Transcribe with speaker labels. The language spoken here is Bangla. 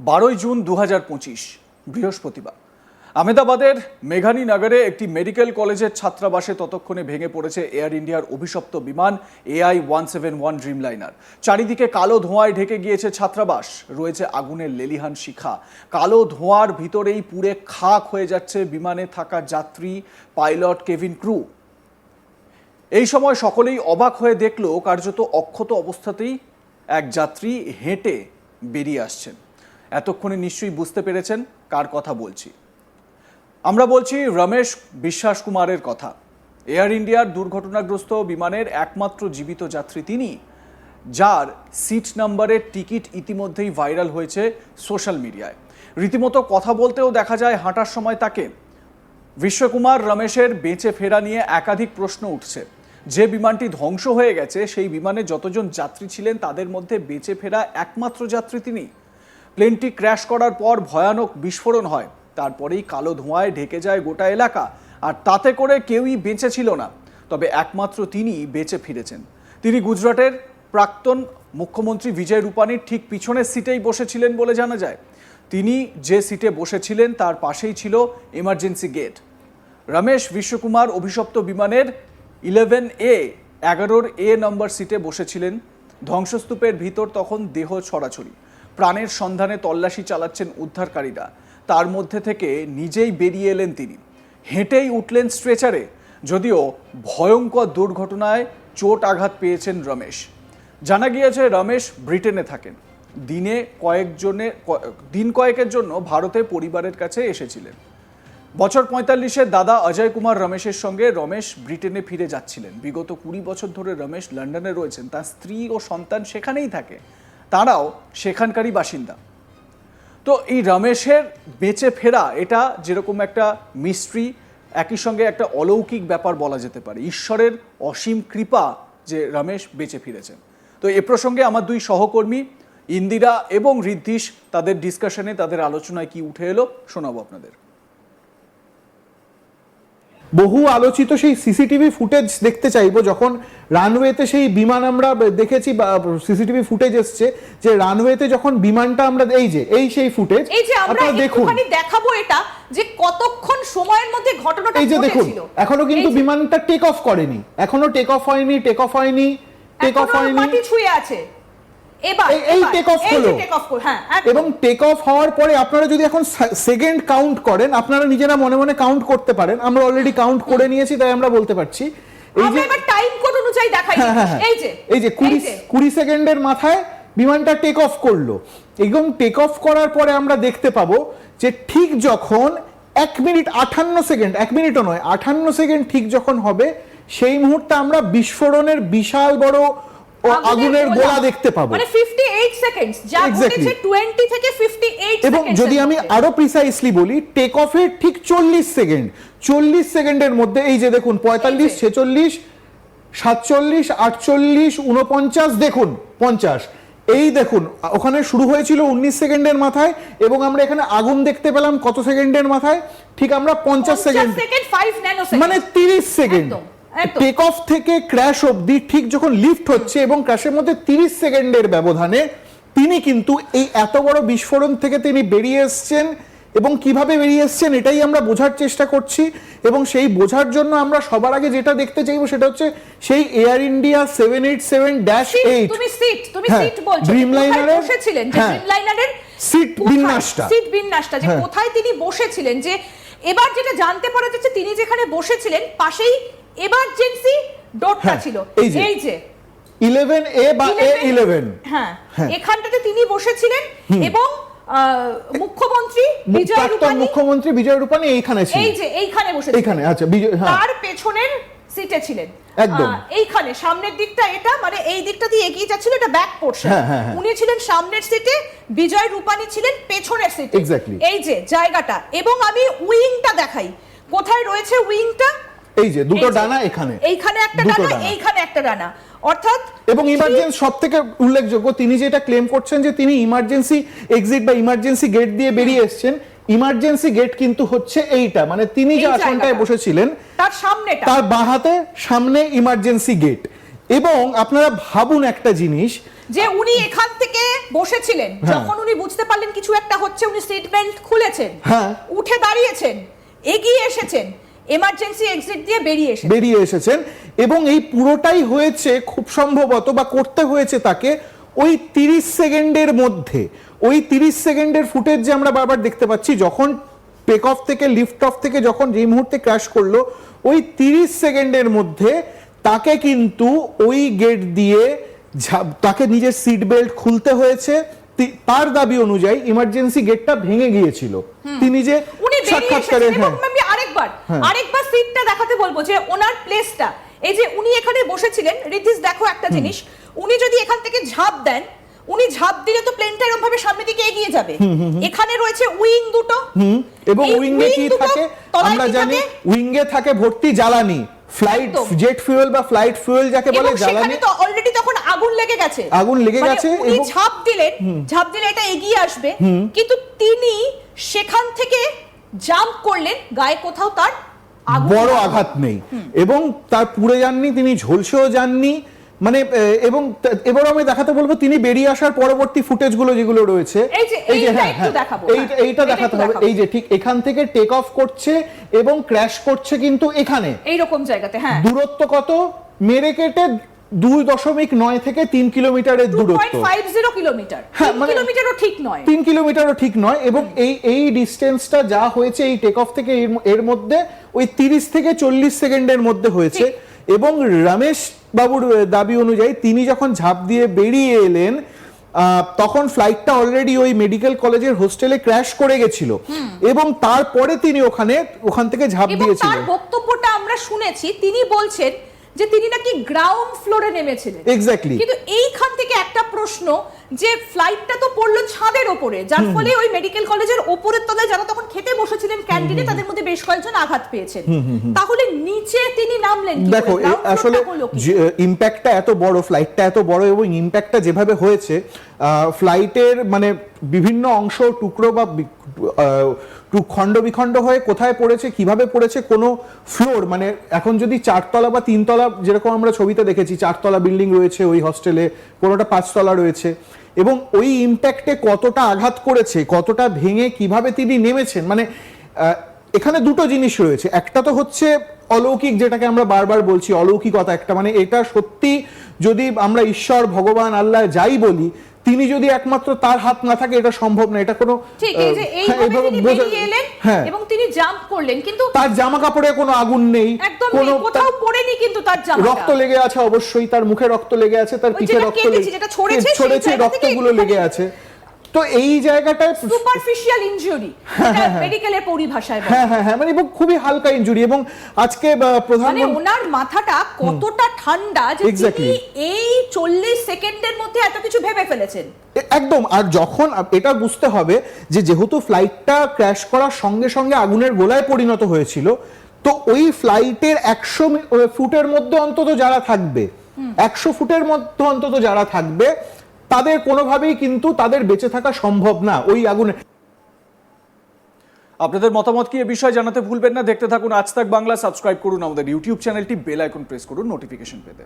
Speaker 1: বারোই জুন দু হাজার পঁচিশ, বৃহস্পতিবার। আহমেদাবাদের মেঘানী নগরে একটি মেডিকেল কলেজের ছাত্রাবাসে ততক্ষণে ভেঙে পড়েছে এয়ার ইন্ডিয়ার অভিশপ্ত বিমান AI one seven one Dreamliner. চারিদিকে কালো ধোঁয়ায় ঢেকে গিয়েছে ছাত্রাবাস, রয়েছে আগুনের লেলিহান শিখা। কালো ধোঁয়ার ভিতরেই পুড়ে খাক হয়ে যাচ্ছে বিমানে থাকা যাত্রী, পাইলট, কেভিন ক্রু। এই সময় সকলেই অবাক হয়ে দেখল, কার্যত অক্ষত অবস্থাতেই এক যাত্রী হেঁটে বেরিয়ে আসছেন। এতক্ষণে নিশ্চয়ই বুঝতে পেরেছেন কার কথা বলছি। আমরা বলছি রমেশ বিশ্বাস কুমারের কথা। এয়ার ইন্ডিয়ার দুর্ঘটনাগ্রস্ত বিমানের একমাত্র জীবিত যাত্রী তিনি, যার সিট নাম্বারের টিকিট ইতিমধ্যেই ভাইরাল হয়েছে সোশ্যাল মিডিয়ায়। রীতিমতো কথা বলতেও দেখা যায় হাঁটার সময় তাকে। বিশ্বকুমার রমেশের বেঁচে ফেরা নিয়ে একাধিক প্রশ্ন উঠছে। যে বিমানটি ধ্বংস হয়ে গেছে, সেই বিমানে যতজন যাত্রী ছিলেন, তাদের মধ্যে বেঁচে ফেরা একমাত্র যাত্রী তিনি। প্লেনটি ক্র্যাশ করার পর ভয়ানক বিস্ফোরণ হয়। তারপরেই কালো ধোঁয়ায় ঢেকে যায় গোটা এলাকা, আর তাতে করে কেউই বেঁচে ছিল না। তবে একমাত্র তিনি বেঁচে ফিরেছেন। তিনি গুজরাটের প্রাক্তন মুখ্যমন্ত্রী বিজয় রূপানির ঠিক পিছনের সিটেই বসেছিলেন বলে জানা যায়। তিনি যে সিটে বসেছিলেন, তার পাশেই ছিল এমার্জেন্সি গেট রমেশ বিশ্বকুমার অভিশপ্ত বিমানের ইলেভেন এ এগারোর এ নম্বর সিটে বসেছিলেন। ধ্বংসস্তূপের ভিতর তখন দেহ ছড়াছড়ি। প্রাণের সন্ধানে তল্লাশি চালাচ্ছেন উদ্ধারকারীরা। তার মধ্যে থেকে নিজেই বেরিয়ে এলেন তিনি। হেঁটেই উঠলেন স্ট্রেচারে, যদিও ভয়ঙ্কর দুর্ঘটনায় চোট আঘাত পেয়েছেন রমেশ। জানা গিয়েছে, রমেশ ব্রিটেনে থাকেন। দিনে কয়েকজনের দিন কয়েকের জন্য ভারতে পরিবারের কাছে এসেছিলেন। বছর পঁয়তাল্লিশে দাদা অজয় কুমার রমেশের সঙ্গে রমেশ ব্রিটেনে ফিরে যাচ্ছিলেন। বিগত কুড়ি বছর ধরে রমেশ লন্ডনে রয়েছেন। তার স্ত্রী ও সন্তান সেখানেই থাকে। তারাও সেখানকারই বাসিন্দা। তো এই রমেশের বেঁচে ফেরা এটা যেরকম একটা মিস্ট্রি, একই সঙ্গে একটা অলৌকিক ব্যাপার বলা যেতে পারে। ঈশ্বরের অসীম কৃপা যে রমেশ বেঁচে ফিরেছেন। তো এ প্রসঙ্গে আমার দুই সহকর্মী, ইন্দিরা এবং ঋদ্ধিশ তাদের ডিসকাশনে তাদের আলোচনায় কি উঠে এলো, শোনাবো আপনাদের।
Speaker 2: বহু আলোচিত সেই সিসিটিভি ফুটেজ দেখতে চাইব যখন রানওয়েতে সেই বিমান আমরা দেখেছি বা সিসিটিভি ফুটেজ এসছে যে রানওয়েতে যখন বিমানটা আমরা এই যে এই সেই ফুটেজ
Speaker 3: এই যে আমরা
Speaker 2: আপনারা দেখুন।
Speaker 3: দেখাবো এটা যে কতক্ষণ সময়ের মধ্যে ঘটনাটা
Speaker 2: এই যে দেখুন এখনও কিন্তু বিমানটা টেক অফ করেনি এখনও টেক অফ হয়নি টেক অফ হয়নি টেক অফ হয়নি
Speaker 3: মাটি ছুঁয়ে আছে। এবার
Speaker 2: এই- হলো। এবং টেক অফ হওয়ার পরে আপনারা যদি এখন সেকেন্ড কাউন্ট করেন আপনারা নিজেরা মনে মনে কাউন্ট করতে পারেন। আমরা অলরেডি কাউন্ট করে নিয়েছি তাই আমরা বলতে পারছি। এই যে
Speaker 3: টাইম কোড অনুযায়ী দেখাই।
Speaker 2: হ্যাঁ, হ্যাঁ, হ্যাঁ।
Speaker 3: এই যে
Speaker 2: এই যে কুড়ি
Speaker 3: যে,
Speaker 2: কুড়ি সেকেন্ডের মাথায় বিমানটা টেক অফ করল। এবং টেক অফ করার পরে আমরা দেখতে পাবো যে ঠিক যখন এক মিনিট আঠান্ন সেকেন্ড এক মিনিটও নয় আঠান্ন সেকেন্ড ঠিক যখন হবে সেই মুহূর্তে আমরা বিস্ফোরণের বিশাল বড় আগুনের গোলা। দেখতে পাবো।
Speaker 3: মানে 58 সেকেন্ডস যা. ঘটেছে 20 থেকে 58
Speaker 2: এবং যদি আমি আরও প্রিসাইসলি বলি টেক অফের ঠিক চল্লিশ সেকেন্ড চল্লিশ সেকেন্ডের মধ্যে এই যে দেখুন পঁয়তাল্লিশ
Speaker 3: এই যে।
Speaker 2: ছেচল্লিশ সাতচল্লিশ আটচল্লিশ উনপঞ্চাশ দেখুন পঞ্চাশ। এই দেখুন ওখানে শুরু হয়েছিল উনিশ সেকেন্ডের মাথায় এবং আমরা এখানে আগুন দেখতে পেলাম কত সেকেন্ডের মাথায়? ঠিক আমরা পঞ্চাশ সেকেন্ড
Speaker 3: সেকেন্ড 5 ন্যানো সেকেন্ড
Speaker 2: মানে তিরিশ সেকেন্ড। টেক অফ থেকে ক্র্যাশ অবধি ঠিক যখন লিফট হচ্ছে এবং ক্র্যাশের মধ্যে তিরিশ সেকেন্ডের ব্যবধানে তিনি কিন্তু এই এত বড় বিস্ফোরণ থেকে তিনি বেরিয়ে এসছেন এবং কীভাবে বেরিয়ে এসছেন এটাই আমরা বোঝার চেষ্টা করছি এবং সেই বোঝার জন্য আমরা সবার আগে যেটা দেখতে চাইব সেটা হচ্ছে সেই Air India seven eight seven dash eight
Speaker 3: তুমি সিট তুমি
Speaker 2: হ্যাঁ,
Speaker 3: সিট বলছো
Speaker 2: Dreamliner এর-
Speaker 3: বসেছিলেন যে
Speaker 2: হ্যাঁ।
Speaker 3: ড্রিমলাইনারের
Speaker 2: Seat বিন্যাসটা।
Speaker 3: সিট বিন্যাসটা যে
Speaker 2: হ্যাঁ।
Speaker 3: কোথায় তিনি বসেছিলেন যে এবার যেটা জানতে পারা যাচ্ছে তিনি যেখানে বসেছিলেন পাশেই এমার্জেন্সি ডটটা
Speaker 2: হ্যাঁ,
Speaker 3: ছিল।
Speaker 2: এই যে।
Speaker 3: এই যে।
Speaker 2: ইলেভেন এ বা এ
Speaker 3: 11
Speaker 2: ইলেভেন
Speaker 3: হ্যাঁ
Speaker 2: হ্যাঁ।
Speaker 3: এখানটাতে তিনি বসেছিলেন এবং আহ, মুখ্যমন্ত্রী বিজয়
Speaker 2: রূপানি
Speaker 3: রূপানী
Speaker 2: মুখ্যমন্ত্রী বিজয় রূপানী এইখানে ছিল
Speaker 3: এই যে এইখানে বসেছিলেন।
Speaker 2: এইখানে আচ্ছা বিজয় হ্যাঁ।
Speaker 3: তার পেছনের সিটে ছিলেন।
Speaker 2: একদম।
Speaker 3: এইখানে সামনের দিকটা এটা মানে এই দিকটা দিয়ে এগিয়ে যাচ্ছিল এটা ব্যাক পোর্শন
Speaker 2: হ্যাঁ, হ্যাঁ, হ্যাঁ।
Speaker 3: উনি ছিলেন সামনের সিটে বিজয় রূপানী ছিলেন পেছনের সিটে. এই যে জায়গাটা। এবং আমি উইংটা দেখাই। কোথায় রয়েছে উইংটা?
Speaker 2: এই যে দুটো ডানা এখানে।
Speaker 3: এইখানে একটা ডানা
Speaker 2: ডানা।
Speaker 3: এইখানে একটা ডানা। অর্থাৎ
Speaker 2: এবং ইমার্জেন্সি সব থেকে উল্লেখযোগ্য তিনি যেটা ক্লেম করছেন যে তিনি ইমার্জেন্সি এক্সিট বা ইমার্জেন্সি গেট দিয়ে বেরিয়ে এসেছেন ইমার্জেন্সি গেট কিন্তু হচ্ছে এইটা। মানে তিনি যে আসনটায় বসেছিলেন
Speaker 3: তার সামনেটা।
Speaker 2: তার বাঁ হাতে সামনে ইমার্জেন্সি গেট। এবং আপনারা ভাবুন একটা জিনিস।
Speaker 3: যে উনি এখান থেকে বসেছিলেন যখন উনি বুঝতে পারলেন কিছু একটা হচ্ছে উনি সিট বেল্ট খুলেছেন।
Speaker 2: হ্যাঁ।
Speaker 3: উঠে দাঁড়িয়েছেন এগিয়ে এসেছেন এমার্জেন্সি এক্সিট দিয়ে বেরিয়ে এসেছেন।
Speaker 2: বেরিয়ে এসেছেন। এবং এই পুরোটাই হয়েছে খুব সম্ভবত বা করতে হয়েছে তাকে ওই তিরিশ সেকেন্ডের মধ্যে ওই তিরিশ সেকেন্ডের ফুটেজ যে আমরা বারবার দেখতে পাচ্ছি যখন টেক অফ থেকে লিফট অফ থেকে যখন যেই মুহূর্তে ক্র্যাশ করল ওই তিরিশ সেকেন্ডের মধ্যে তাকে কিন্তু ওই গেট দিয়ে তাকে নিজের সিট বেল্ট খুলতে হয়েছে। তার দাবি অনুযায়ী ইমার্জেন্সি গেটটা ভেঙে গিয়েছিল। তিনি যে
Speaker 3: উনি
Speaker 2: সাক্ষাৎকারে হ্যাঁ।
Speaker 3: আমি আরেকবার
Speaker 2: হ্যাঁ।
Speaker 3: আরেকবার সিটটা দেখাতে বলব যে ওনার প্লেসটা এই যে উনি এখানে বসেছিলেন রিতিশ দেখো একটা জিনিস উনি যদি এখান থেকে ঝাঁপ দেন উনি ঝাঁপ দিলে তো প্লেনটা এরকম ভাবে সামনের দিকে এগিয়ে যাবে। এখানে রয়েছে উইং দুটো।
Speaker 2: এবং উইং এ কি থাকে? আমরা জানি উইং এ থাকে ভর্তি জ্বালানি। ফ্লাইট জেট ফুয়েল বা ফ্লাইট ফুয়েল যাকে বলে জ্বালানি।
Speaker 3: তো অলরেডি তখন আগুন লেগে গেছে।
Speaker 2: আগুন লেগে
Speaker 3: মানে
Speaker 2: গেছে
Speaker 3: উনি ঝাঁপ দিলেন ঝাঁপ দিলে এটা এগিয়ে আসবে। কিন্তু তিনি সেখান থেকে জাম্প করলেন গায়ে কোথাও তার
Speaker 2: বড় আঘাত নেই। এবং তার পুড়ে যাননি তিনি ঝলসেও যাননি। মানে এবং এবার আমি দেখাতে বলব তিনি বেরিয়ে আসার পরবর্তী ফুটেজগুলো যেগুলো রয়েছে।
Speaker 3: এই যে
Speaker 2: হ্যাঁ হ্যাঁ এইটা
Speaker 3: হ্যাঁ,
Speaker 2: এইটা দেখাতে হবে। এই যে ঠিক এখান থেকে টেক অফ করছে এবং ক্র্যাশ করছে কিন্তু এখানে।
Speaker 3: এইরকম জায়গাতে হ্যাঁ।
Speaker 2: দূরত্ব কত? মেরে কেটে দুই দশমিক নয় থেকে তিন কিলোমিটারের দূরত্ব।
Speaker 3: কিলোমিটার।
Speaker 2: হ্যাঁ, মানে-
Speaker 3: কিলোমিটারও ঠিক নয়।
Speaker 2: তিন কিলোমিটারও ঠিক নয় এবং এই এই ডিস্টেন্সটা যা হয়েছে এই টেক অফ থেকে এর- মধ্যে ওই তিরিশ থেকে চল্লিশ সেকেন্ডের মধ্যে হয়েছে। এবং রমেশ বাবুর দাবি অনুযায়ী তিনি যখন ঝাঁপ দিয়ে বেরিয়ে এলেন আহ, তখন ফ্লাইটটা অলরেডি ওই মেডিকেল কলেজের হোস্টেলে ক্র্যাশ করে গেছিল। এবং তারপরে তিনি ওখানে ওখান থেকে ঝাঁপ দিয়েছিলেন।
Speaker 3: বক্তব্যটা আমরা শুনেছি তিনি বলছেন যে তিনি নাকি গ্রাউন্ড ফ্লোরে নেমেছিলেন।
Speaker 2: Exactly.
Speaker 3: কিন্তু এইখান থেকে একটা প্রশ্ন যে ফ্লাইটটা তো পড়ল ছাদের ওপরে যার ফলে ওই মেডিকেল কলেজের ওপরের তলায় যারা তখন খেতে বসেছিলেন ক্যান্টিনে তাদের মধ্যে বেশ কয়েকজন আঘাত পেয়েছেন। তাহলে নিচে তিনি নামলেন
Speaker 2: দেখো আসলে ইম্প্যাক্টটা এত বড় ফ্লাইটটা এত বড় এবং ইম্প্যাক্টটা যেভাবে হয়েছে ফ্লাইটের মানে বিভিন্ন অংশ টুকরো বা টু- খণ্ড বিখণ্ড হয়ে কোথায় পড়েছে, কীভাবে পড়েছে, কোনো ফ্লোর মানে এখন যদি চারতলা বা তিনতলা যেরকম আমরা ছবিতে দেখেছি, চারতলা বিল্ডিং রয়েছে ওই হস্টেলে কোনোটা পাঁচতলা রয়েছে, এবং ওই ইম্প্যাক্টে কতটা আঘাত করেছে, কতটা ভেঙে কীভাবে তিনি নেমেছেন মানে এখানে দুটো জিনিস রয়েছে। একটা তো হচ্ছে অলৌকিক, যেটাকে আমরা বারবার বলছি অলৌকিকতা একটা মানে এটা সত্যি যদি আমরা ঈশ্বর, ভগবান, আল্লাহ যাই বলি তিনি যদি একমাত্র তার হাত না থাকে এটা সম্ভব না। এটা কোনো
Speaker 3: ঠিক এই যে
Speaker 2: হ্যাঁ,
Speaker 3: এইভাবে
Speaker 2: এইভাবে
Speaker 3: তিনি বেরিয়ে এলেন
Speaker 2: হ্যাঁ।
Speaker 3: এবং তিনি জাম্প করলেন কিন্তু
Speaker 2: তার জামা কাপড়ে কোনো আগুন নেই।
Speaker 3: একদম কোথাও পড়েনি কিন্তু তার জামা
Speaker 2: রক্ত লেগে আছে অবশ্যই তার মুখে রক্ত লেগে আছে তার পিঠে রক্ত লেগে
Speaker 3: যেটা ছড়েছে, রক্ত
Speaker 2: ছড়েছে রক্তগুলো লেগে আছে। তো এই জায়গাটায়
Speaker 3: সুপারফিশিয়াল ইনজুরি মেডিকেলের পরিভাষায়
Speaker 2: হ্যাঁ হ্যাঁ হ্যাঁ মানে এবং খুবই হালকা ইনজুরি এবং আজকে আহ,
Speaker 3: মানে ওনার মাথাটা কতটা ঠান্ডা যে তিনি এই চল্লিশ সেকেন্ডের মধ্যে এত কিছু ভেবে ফেলেছেন।
Speaker 2: একদম আর যখন এটা বুঝতে হবে যে যেহেতু ফ্লাইটটা ক্র্যাশ করার সঙ্গে সঙ্গে আগুনের গোলায় পরিণত হয়েছিল তো ওই ফ্লাইটের একশো ফুটের মধ্যে অন্তত যারা থাকবে একশো ফুটের মধ্যে অন্তত যারা থাকবে তাদের কোনোভাবেই কিন্তু তাদের বেঁচে থাকা সম্ভব না ওই আগুনে।
Speaker 1: আপনাদের মতামত কি এ বিষয়ে জানাতে ভুলবেন না? দেখতে থাকুন আজ তাক বাংলা, সাবস্ক্রাইব করুন আমাদের ইউটিউব চ্যানেলটি, বেল আইকন প্রেস করুন, নোটিফিকেশন পেতে।